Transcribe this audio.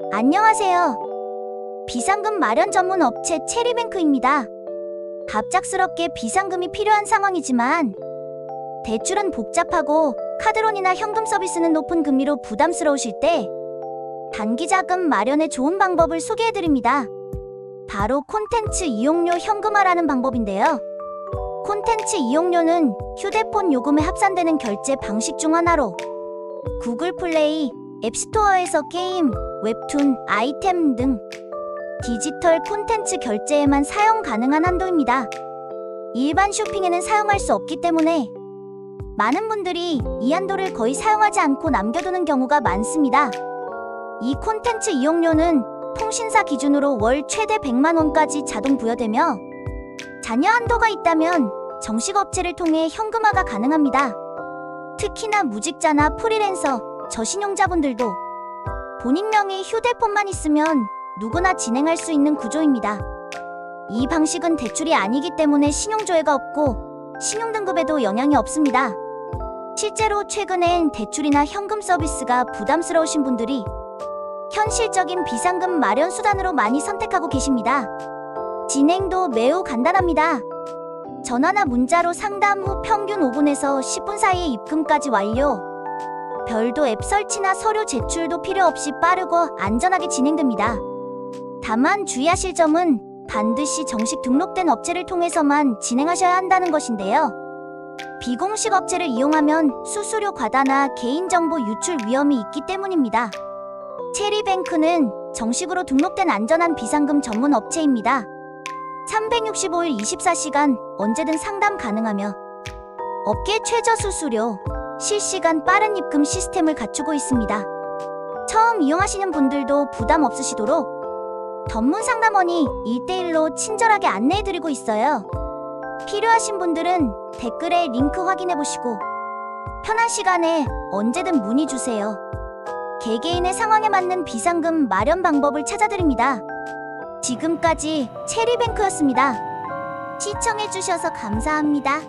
안녕하세요. 비상금 마련 전문 업체 체리뱅크입니다. 갑작스럽게 비상금이 필요한 상황이지만 대출은 복잡하고 카드론이나 현금 서비스는 높은 금리로 부담스러우실 때 단기 자금 마련의 좋은 방법을 소개해 드립니다. 바로 콘텐츠 이용료 현금화라는 방법인데요. 콘텐츠 이용료는 휴대폰 요금에 합산되는 결제 방식 중 하나로 구글 플레이, 앱스토어에서 게임, 웹툰, 아이템 등 디지털 콘텐츠 결제에만 사용 가능한 한도입니다. 일반 쇼핑에는 사용할 수 없기 때문에 많은 분들이 이 한도를 거의 사용하지 않고 남겨두는 경우가 많습니다. 이 콘텐츠 이용료는 통신사 기준으로 월 최대 100만 원까지 자동 부여되며 잔여 한도가 있다면 정식 업체를 통해 현금화가 가능합니다. 특히나 무직자나 프리랜서, 저신용자분들도 본인 명의 휴대폰만 있으면 누구나 진행할 수 있는 구조입니다. 이 방식은 대출이 아니기 때문에 신용조회가 없고 신용등급에도 영향이 없습니다. 실제로 최근엔 대출이나 현금 서비스가 부담스러우신 분들이 현실적인 비상금 마련 수단으로 많이 선택하고 계십니다. 진행도 매우 간단합니다. 전화나 문자로 상담 후 평균 5분에서 10분 사이에 입금까지 완료. 별도 앱 설치나 서류 제출도 필요 없이 빠르고 안전하게 진행됩니다. 다만 주의하실 점은 반드시 정식 등록된 업체를 통해서만 진행하셔야 한다는 것인데요. 비공식 업체를 이용하면 수수료 과다나 개인정보 유출 위험이 있기 때문입니다. 체리뱅크는 정식으로 등록된 안전한 비상금 전문 업체입니다. 365일 24시간 언제든 상담 가능하며 업계 최저 수수료, 실시간 빠른 입금 시스템을 갖추고 있습니다. 처음 이용하시는 분들도 부담 없으시도록 전문 상담원이 1대1로 친절하게 안내해드리고 있어요. 필요하신 분들은 댓글에 링크 확인해보시고 편한 시간에 언제든 문의 주세요. 개개인의 상황에 맞는 비상금 마련 방법을 찾아드립니다. 지금까지 체리뱅크였습니다. 시청해주셔서 감사합니다.